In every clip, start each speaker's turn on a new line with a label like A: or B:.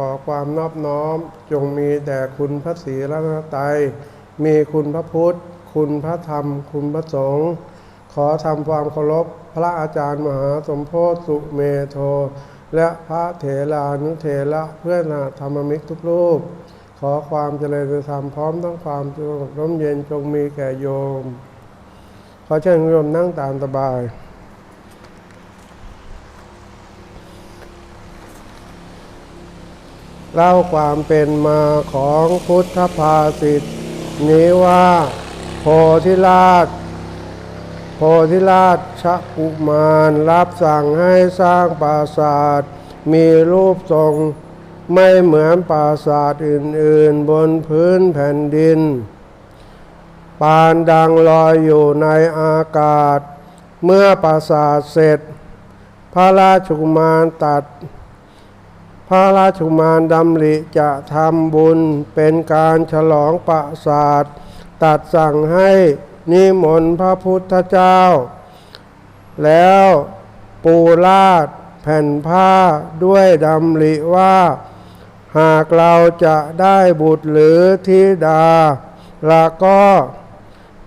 A: ขอความนอบน้อมจงมีแด่คุณพระศรีรัตนตรัยมีคุณพระพุทธ คุณพระธรรม คุณพระสงฆ์ขอทำความเคารพพระอาจารย์มหาสมโพธิสุเมโท และพระเถรานุเถระเพื่อนาธรรมมิตรทุกรูป ขอความเจริญธรรมพร้อมทั้งความสงบร่มเย็นจงมีแก่โยม ขอเชิญโยมนั่งตามสบาย เล่าความเป็นมาของพุทธภาษิตนี้ว่า โพธิราช โพธิราชชกุมารรับสั่งให้สร้างปราสาท มีรูปทรงไม่เหมือนปราสาทอื่นๆ บนพื้นแผ่นดิน ปานดังลอยอยู่ในอากาศ เมื่อปราสาทเสร็จ พระราชกุมารตัด พระราชุมารดำริจะทำบุญเป็นการฉลองปราสาทตัดสั่งให้นิมนต์พระพุทธเจ้า แล้วปูราดแผ่นผ้าด้วยดำริว่า หากเราจะได้บุตรหรือธิดาล้วก็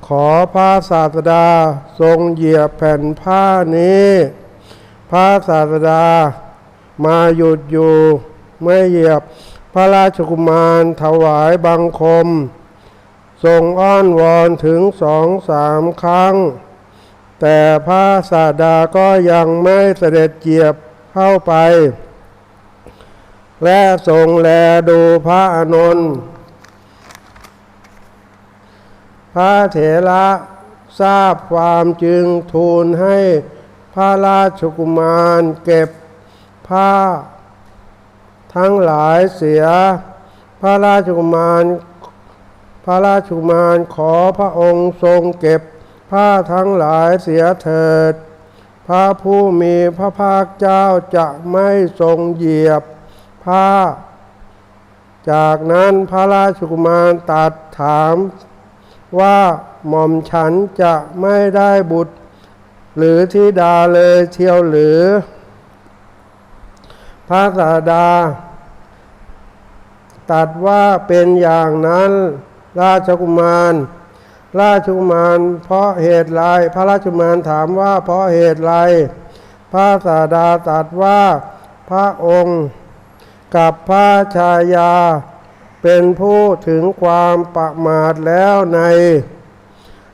A: ขอพระศาสดาทรงเหยียบแผ่นผ้านี้ พระศาสดา มาหยุดอยู่ไม่เหยียบ พระราชกุมารถวายบังคม ทรงอ้อนวอนถึงสองสามครั้ง แต่พระศาดาก็ยังไม่เสด็จเหยียบเข้าไป และทรงแลดูพระอานนท์พระเถระทราบความจึงทูลให้พระราชกุมารเก็บ ผ้า ทั้งหลายเสีย พระราชกุมาร พระราชกุมารขอพระองค์ทรงเก็บ ผ้าทั้งหลายเสียเถิด พระผู้มีพระภาคเจ้าจะไม่ทรงเหยียบผ้า จากนั้นพระราชกุมารตรัดถามว่าหม่อมฉันจะไม่ได้บุตร หรือธิดาเลยเที่ยวหรือ พระศาดา ตัดว่าเป็นอย่างนั้น ราชกุมาร ราชกุมารเพราะเหตุไรพระราชกุมารถามว่าเพราะเหตุไรพระศาดาตัดว่าพระองค์ กับพระชายา เป็นผู้ถึงความประมาทแล้วใน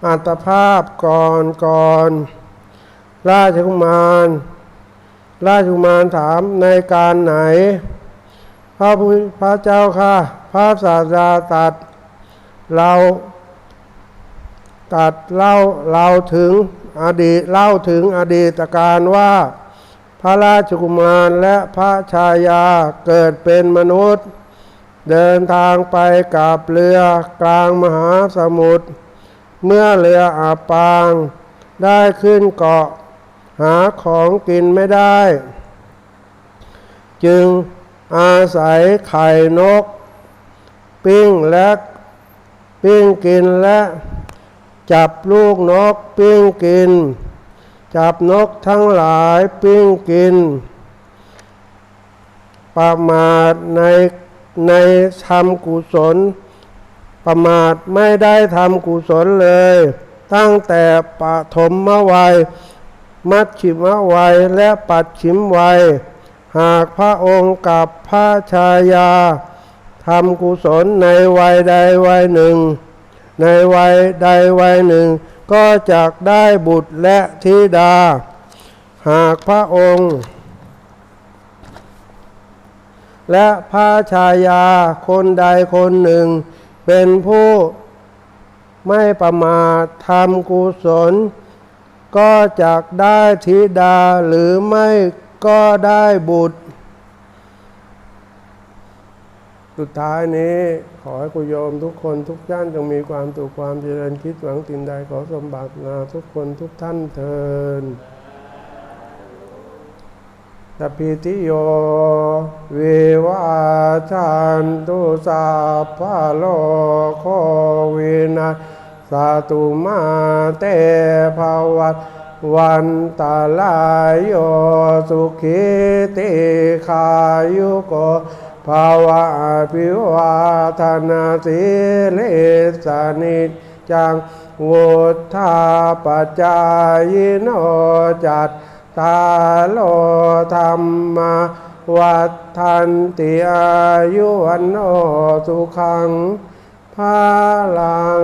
A: อัตภาพก่อนก่อน ราชกุมาร ราชุมารถามในการไหน พระพุทธพระเจ้าค่ะ พระศาสดาตัดเราตัดเล่าเราถึงอดีตเล่าถึงอดีตการว่า พระราชกุมารและพระชายาเกิดเป็นมนุษย์ เดินทางไปกับเรือกลางมหาสมุทรเมื่อเรืออาบปาง ได้ขึ้นเกาะ หาของกินไม่ได้ จึงอาศัยไข่นก ปิ้งและปิ้งกินและจับลูกนกปิ้งกิน จับนกทั้งหลายปิ้งกิน ประมาทในในทำกุศล ประมาทไม่ได้ทำกุศลเลย ตั้งแต่ปฐมวัย มัชชิมวัยและปัจฉิมวัย หากพระองค์กับพระชายาทำกุศลในวัยใดวัยหนึ่ง ในวัยใดวัยหนึ่ง ก็จะได้บุตรและธิดา หากพระองค์ และพระชายาคนใดคนหนึ่ง เป็นผู้ไม่ประมาททำกุศล ก็จะได้ธิดาหรือไม่ก็ได้บุตร สุดท้ายนี้ขอให้คุณโยมทุกคนทุกท่านจงมีความสุขความเจริญคิดหวังสิ่งใดขอสมบัตินาทุกคนทุกท่านเทินสัพพิติโยวิวาชันตุสัพพะโลกโควินา ศสตุมาเตภวัตวันตาลายโยสุขิติขายุโกภาวะอภิวาทนาสิเลสานิจังวุธาปจายโนจัตตาโลธรรมวัฏทันติอายุวันโนสุขังพาลัง